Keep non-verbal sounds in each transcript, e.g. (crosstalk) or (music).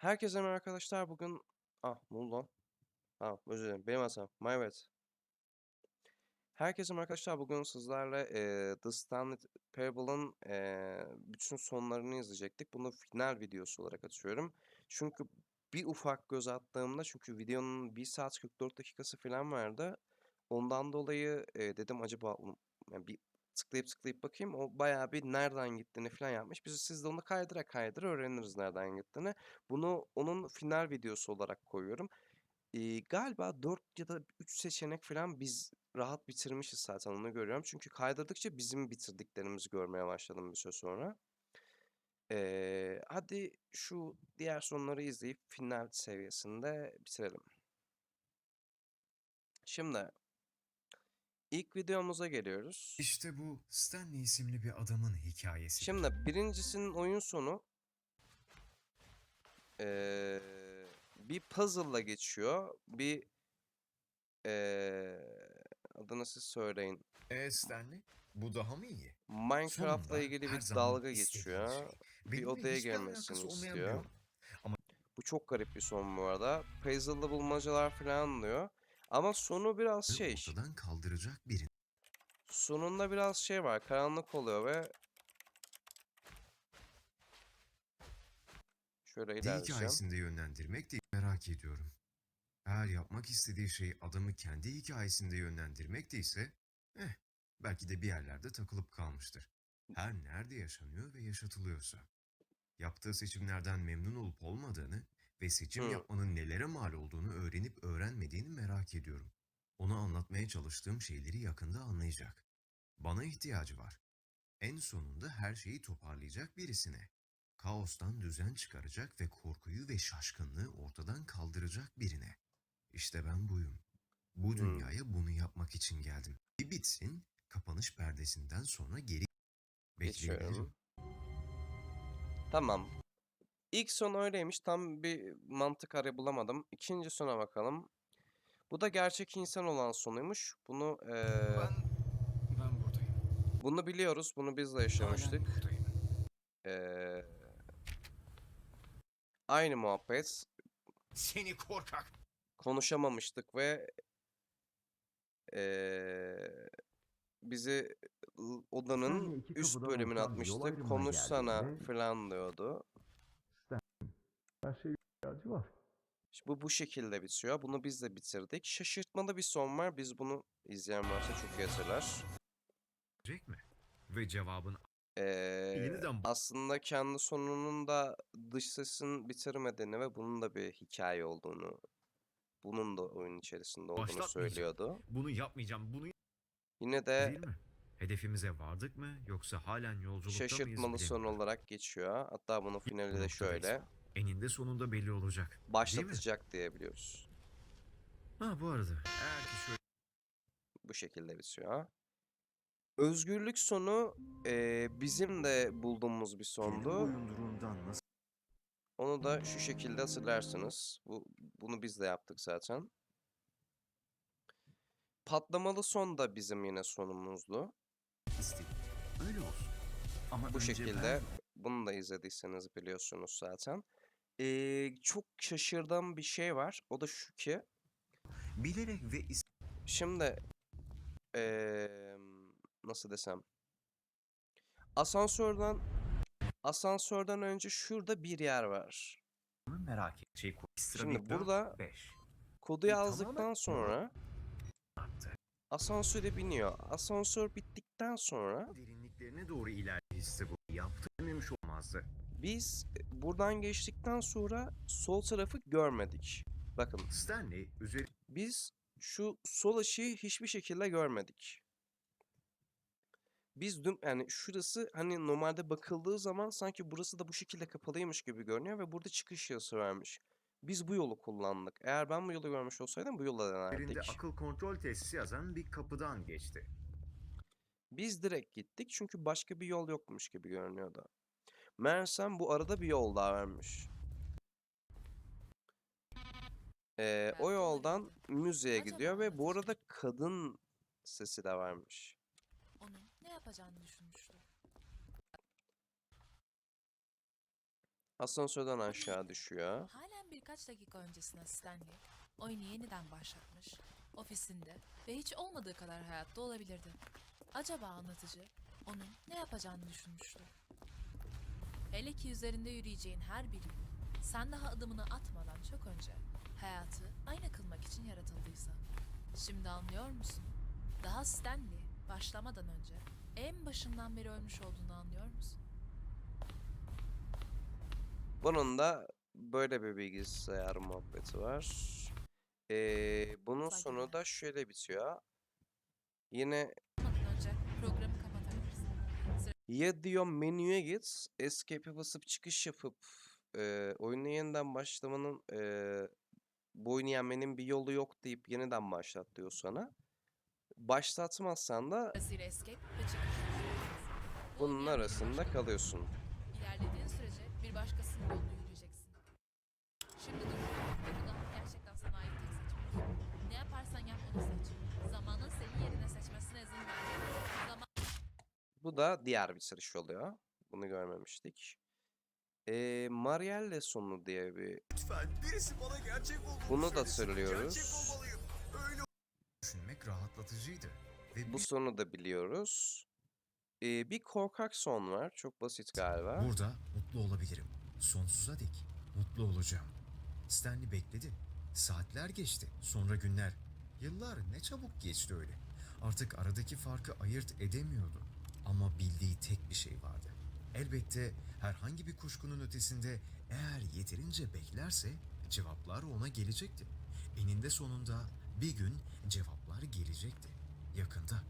Herkese merhaba arkadaşlar. Bugün... Ah ne oldu lan? Ha özür dilerim. Benim hatam. My bad. Herkese merhaba arkadaşlar. Bugün sizlerle eee The Stanley Parable'ın eee, bütün sonlarını izleyecektik. Bunu final videosu olarak atıyorum. Çünkü bir ufak göz attığımda çünkü videonun 1 saat 44 dakikası falan vardı. Ondan dolayı eee, dedim acaba yani bir tıklayıp tıklayıp bakayım. O bayağı bir nereden gittiğini falan yapmış. Biz siz de onu kaydıra kaydıra öğreniriz nereden gittiğini. Bunu onun final videosu olarak koyuyorum. Ee, galiba 4 ya da 3 seçenek falan biz rahat bitirmişiz zaten onu görüyorum. Çünkü kaydırdıkça bizim bitirdiklerimizi görmeye başladım bir süre sonra. Ee, hadi şu diğer sonları izleyip final seviyesinde bitirelim. Şimdi ilk videomuza geliyoruz. İşte bu Stanley isimli bir adamın hikayesi. Şimdi birincisinin oyun sonu eee, bir puzzle'la geçiyor. Bir eee adını siz söyleyin. E Stanley, bu daha mı iyi? Minecraft'la ilgili bir dalga geçiyor. şey. Bir odaya gelmesini istiyor. yol. Bu çok garip bir son bu arada. Puzzle'lı bulmacalar falan diyor. Ama sonu biraz şey. Ortadan kaldıracak birini. Sonunda biraz şey var. Karanlık oluyor ve şöyle ilerleyeceğim. hikayesinde yönlendirmek de merak ediyorum. Eğer yapmak istediği şey adamı kendi hikayesinde yönlendirmek de ise, eh, belki de bir yerlerde takılıp kalmıştır. Her nerede yaşanıyor ve yaşatılıyorsa. Yaptığı seçimlerden memnun olup olmadığını ve seçim Hı. yapmanın nelere mal olduğunu öğrenip öğrenmediğini merak ediyorum. Ona anlatmaya çalıştığım şeyleri yakında anlayacak. Bana ihtiyacı var. En sonunda her şeyi toparlayacak birisine. Kaostan düzen çıkaracak ve korkuyu ve şaşkınlığı ortadan kaldıracak birine. İşte ben buyum. Bu dünyaya bunu yapmak için geldim. Bir bitsin, kapanış perdesinden sonra geri. Geçiyorum. Tamam. İlk son öyleymiş. Tam bir mantık arayı bulamadım. İkinci sona bakalım. Bu da gerçek insan olan sonuymuş. Bunu eee, Ben, ben buradayım. bunu biliyoruz. Bunu biz de yaşamıştık. Eee, aynı muhabbet. Seni korkak. Konuşamamıştık ve eee, bizi odanın üst bölümüne atmıştık. Konuşsana geldiğinde- falan diyordu. Her şey ihtiyacı var. Bu bu şekilde bitiyor. Bunu biz de bitirdik. Şaşırtmalı bir son var. Biz bunu izleyen varsa çok iyi hatırlar. Gelecek mi? Ve cevabın Ee, aslında kendi sonunun da dış sesin bitirmediğini ve bunun da bir hikaye olduğunu, bunun da oyun içerisinde olduğunu söylüyordu. bunu yapmayacağım, bunu Yine de değil mi? Hedefimize vardık mı yoksa halen yolculukta mıyız şaşırtmalı son olarak geçiyor. Hatta bunun finali de şöyle. Eninde sonunda belli olacak. Başlatacak diyebiliyoruz. Ha bu arada eğer ki şöyle Bu şekilde bitiyor. Özgürlük sonu eee, bizim de bulduğumuz bir sondu. nasıl Onu da şu şekilde hatırlarsınız. Bu, bunu biz de yaptık zaten. Patlamalı son da bizim yine sonumuzdu. istedim. Öyle olsun. Ama Bu şekilde. ben- Bunu da izlediyseniz biliyorsunuz zaten. Ee, çok şaşırdığım bir şey var. O da şu ki. bilerek ve is- Şimdi ee, nasıl desem. Asansörden asansörden önce şurada bir yer var. merak et. Şey, Şimdi burada 5. kodu E, yazdıktan sonra asansöre biniyor. Asansör bittikten sonra derinliklerine doğru ilerleyişse bu yaptırmamış olmazdı. Biz buradan geçtikten sonra sol tarafı görmedik. Bakın Stanley üzeri biz şu sol ışığı hiçbir şekilde görmedik. Biz dün yani şurası hani normalde bakıldığı zaman sanki burası da bu şekilde kapalıymış gibi görünüyor ve burada çıkış yazısı vermiş. Biz bu yolu kullandık. Eğer ben bu yolu görmüş olsaydım bu yola denerdik. akıl kontrol tesisi yazan bir kapıdan geçti. Biz direkt gittik çünkü başka bir yol yokmuş gibi görünüyordu. Meğersem bu arada bir yol daha varmış. Ee, o yoldan müzeye gidiyor ve bu arada kadın sesi de varmış. Onu ne yapacağını düşünmüştü. Asansörden aşağı düşüyor. Halen birkaç dakika öncesine Stanley oyunu yeniden başlatmış, ofisinde ve hiç olmadığı kadar hayatta olabilirdi. Acaba anlatıcı onun ne yapacağını düşünmüştü. Hele ki üzerinde yürüyeceğin her biri sen daha adımını atmadan çok önce hayatı aynı kılmak için yaratıldıysa. Şimdi anlıyor musun? Daha Stanley başlamadan önce en başından beri ölmüş olduğunu anlıyor musun? Bunun da böyle bir bilgisayar muhabbeti var. Ee, bunun sonu da şöyle bitiyor. Yine programı. Ya diyor menüye git, escape'e basıp çıkış yapıp e, oyuna yeniden başlamanın e, bu oyunu yenmenin bir yolu yok deyip yeniden başlat diyor sana. Başlatmazsan da bunun arasında kalıyorsun. Da diğer bitiriş oluyor. Bunu görmemiştik. Ee, Marielle sonu diye bir Lütfen birisi bana gerçek olduğunu Bunu da söylüyoruz. Öyle düşünmek rahatlatıcıydı. Ve Bu sonu da biliyoruz. Ee, bir korkak son var. Çok basit galiba. Burada mutlu olabilirim. Sonsuza dek mutlu olacağım. Stanley bekledi. Saatler geçti. Sonra günler. Yıllar ne çabuk geçti öyle. Artık aradaki farkı ayırt edemiyordu. Ama bildiği tek bir şey vardı. Elbette herhangi bir kuşkunun ötesinde eğer yeterince beklerse cevaplar ona gelecekti. Eninde sonunda bir gün cevaplar gelecekti. Yakında.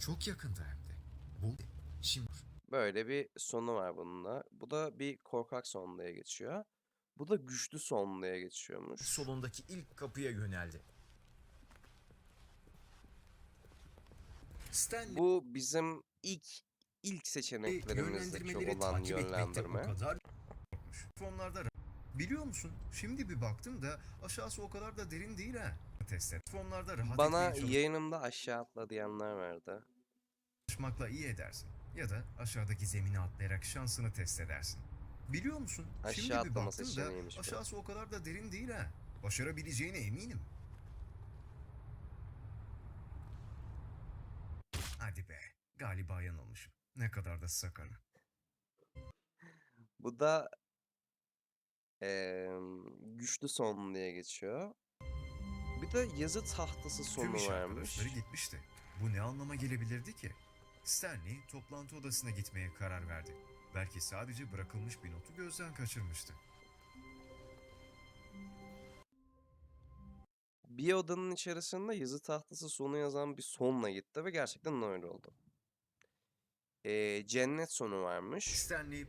Çok yakında hem de. Bu şimdi Böyle bir sonu var bunun da. Bu da bir korkak son diye geçiyor. Bu da güçlü son diye geçiyormuş. solundaki ilk kapıya yöneldi. Stanley Bu bizim ilk ilk seçeneklerimizdeki yönlendirmeleri olan takip etmekte o yönlendirme. kadar. Fonlarda Biliyor musun? Şimdi bir baktım da aşağısı o kadar da derin değil ha. Test et. Fonlarda rahat Bana etmeye yayınımda aşağı atla diyenler vardı. çalışmakla iyi edersin. Ya da aşağıdaki zemine atlayarak şansını test edersin. Biliyor musun? Aşağı Şimdi bir atlama baktım da seçeneğiymiş bu. aşağısı o kadar da derin değil ha. Başarabileceğine eminim. Hadi be. Galiba yanılmışım. Ne kadar da sakın. Bu da eee, güçlü son diye geçiyor. Bir de yazı tahtası Tüm sonu iş varmış. arkadaşları gitmişti. Bu ne anlama gelebilirdi ki? Stanley toplantı odasına gitmeye karar verdi. Belki sadece bırakılmış bir notu gözden kaçırmıştı. Bir odanın içerisinde yazı tahtası sonu yazan bir sonla gitti ve gerçekten öyle oldu. Eee, cennet sonu varmış. Stanley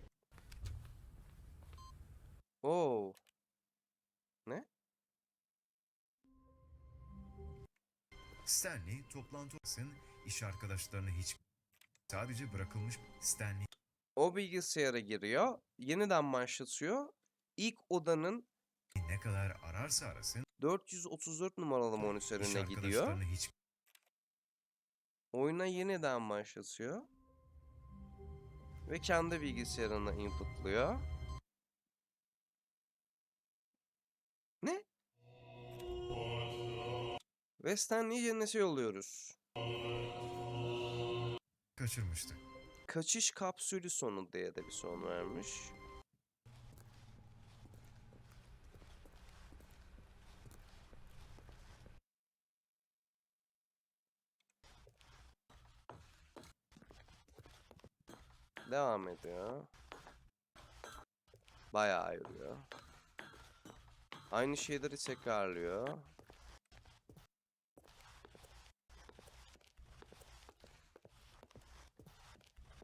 Oo. Stanley toplantı odasının iş arkadaşlarını hiç sadece bırakılmış Stanley O bilgisayara giriyor, yeniden başlatıyor. İlk odanın ne kadar ararsa arasın 434 numaralı monitörüne gidiyor. hiç Oyuna yeniden başlatıyor. Ve kendi bilgisayarına inputluyor. Ne? Ve Stanley'i cennete yolluyoruz. kaçırmıştı. Kaçış kapsülü sonu diye de bir son vermiş. Devam ediyor. Bayağı yürüyor. Aynı şeyleri tekrarlıyor.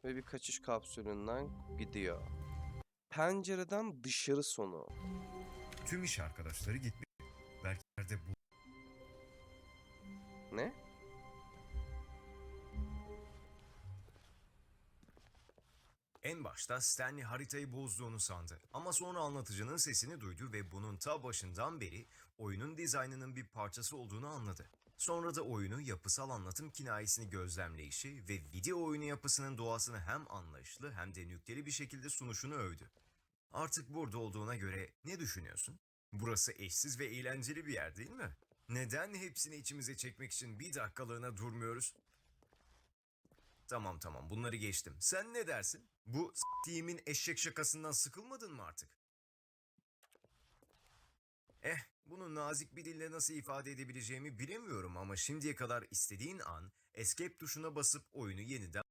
Ve bir kaçış kapsülünden gidiyor. Pencereden dışarı sonu. Tüm iş arkadaşları gitmiş. En başta Stanley haritayı bozduğunu sandı ama sonra anlatıcının sesini duydu ve bunun ta başından beri oyunun dizaynının bir parçası olduğunu anladı. Sonra da oyunu yapısal anlatım kinayesini gözlemleyişi ve video oyunu yapısının doğasını hem anlayışlı hem de nükteli bir şekilde sunuşunu övdü. Artık burada olduğuna göre ne düşünüyorsun? Burası eşsiz ve eğlenceli bir yer değil mi? Neden hepsini içimize çekmek için bir dakikalığına durmuyoruz? Tamam tamam bunları geçtim. Sen ne dersin? Bu s**tiğimin eşek şakasından sıkılmadın mı artık? Eh, bunu nazik bir dille nasıl ifade edebileceğimi bilemiyorum ama şimdiye kadar istediğin an escape tuşuna basıp oyunu yeniden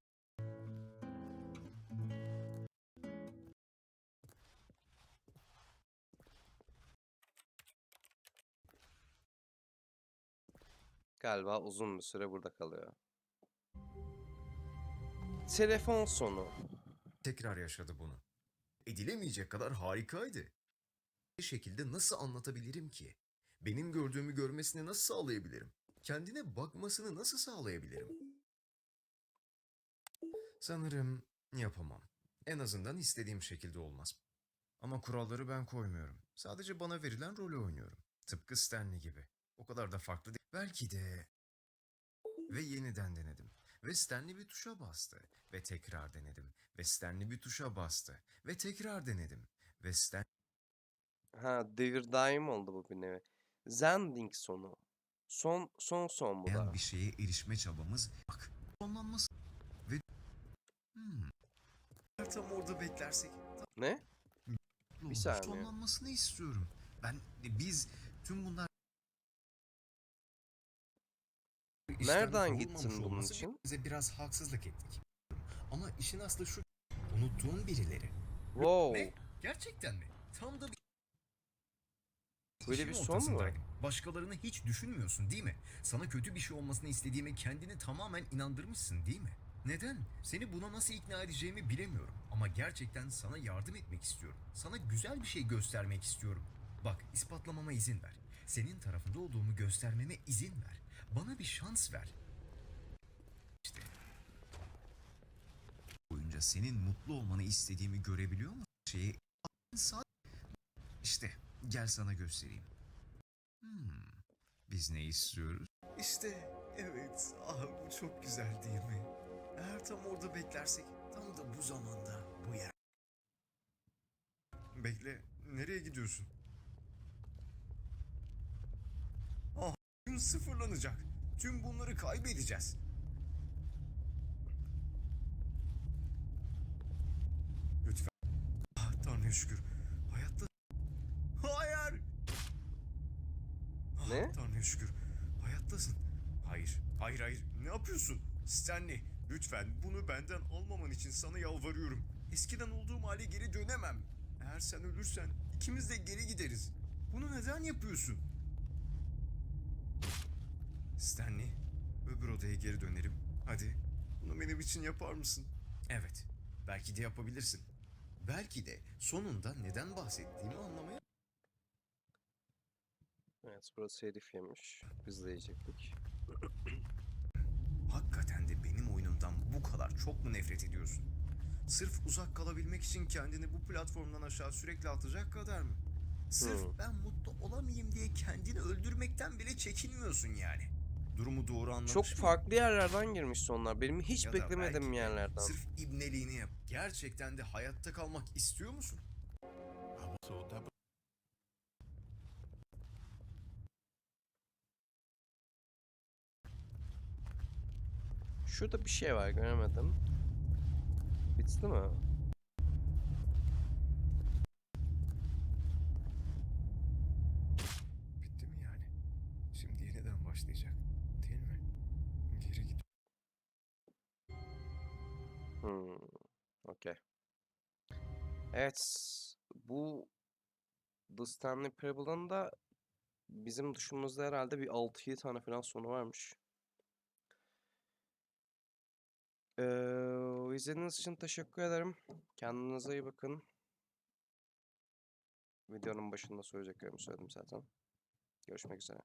Galiba uzun bir süre burada kalıyor. Telefon sonu. tekrar yaşadı bunu. Edilemeyecek kadar harikaydı. Bir şekilde nasıl anlatabilirim ki? Benim gördüğümü görmesini nasıl sağlayabilirim? Kendine bakmasını nasıl sağlayabilirim? Sanırım yapamam. En azından istediğim şekilde olmaz. Ama kuralları ben koymuyorum. Sadece bana verilen rolü oynuyorum. Tıpkı Stanley gibi. O kadar da farklı değil. Belki de... Ve yeniden denedim. Ve Stanley bir tuşa bastı. Ve tekrar denedim. Ve Stanley bir tuşa bastı. Ve tekrar denedim. Ve Stan... Ha, devir daim oldu bu bir nevi. Zending sonu. Son son son bu da. bir şeye erişme çabamız bak sonlanması ve hmm, Tam orada beklersek. Ne? bir saniye. sonlanmasını istiyorum. Ben biz tüm bunlar Nereden gittin bunun için? Bize biraz haksızlık ettik. Ama işin aslı şu. Unuttuğun birileri. Wow. Ne? Gerçekten mi? Tam da bir Böyle bir son mu var? ortasındaydım. Başkalarını hiç düşünmüyorsun değil mi? Sana kötü bir şey olmasını istediğime kendini tamamen inandırmışsın değil mi? Neden? Seni buna nasıl ikna edeceğimi bilemiyorum. Ama gerçekten sana yardım etmek istiyorum. Sana güzel bir şey göstermek istiyorum. Bak ispatlamama izin ver. Senin tarafında olduğumu göstermeme izin ver. Bana bir şans ver. İşte. Boyunca senin mutlu olmanı istediğimi görebiliyor musun? Şeyi. İşte gel sana göstereyim. Hmm, biz ne istiyoruz? İşte evet. Ah bu çok güzel değil mi? Eğer tam orada beklersek tam da bu zamanda bu yer. Bekle. Nereye gidiyorsun? Ah gün sıfırlanacak. Tüm bunları kaybedeceğiz. Lütfen. Ah Tanrı'ya şükür. Hayatta... Hayır! Ah, Ne? Tanrı'ya şükür. Hayattasın. Hayır, hayır, hayır. Ne yapıyorsun? Stanley, lütfen bunu benden almaman için sana yalvarıyorum. Eskiden olduğum hale geri dönemem. Eğer sen ölürsen ikimiz de geri gideriz. Bunu neden yapıyorsun? Stanley, öbür odaya geri dönerim. Hadi, bunu benim için yapar mısın? Evet, belki de yapabilirsin. Belki de sonunda neden bahsettiğimi anlamaya Evet burası herif yemiş. Biz de yiyecektik. (clears throat) Hakikaten de benim oyunumdan bu kadar çok mu nefret ediyorsun? Sırf uzak kalabilmek için kendini bu platformdan aşağı sürekli atacak kadar mı? Sırf Hmm. ben mutlu olamayayım diye kendini öldürmekten bile çekinmiyorsun yani. Durumu doğru anlamış Çok mıyım? farklı yerlerden girmiş sonlar. Benim hiç Ya da beklemediğim belki de yerlerden. Sırf ibneliğini yap. Gerçekten de hayatta kalmak istiyor musun? Şurada bir şey var göremedim. Bitti mi? Hmm. Okey. Evet. Bu The Stanley Parable'ın da bizim dışımızda herhalde bir 6-7 tane falan sonu varmış. Ee, izlediğiniz için teşekkür ederim. Kendinize iyi bakın. Videonun başında söyleyeceklerimi söyledim zaten. Görüşmek üzere.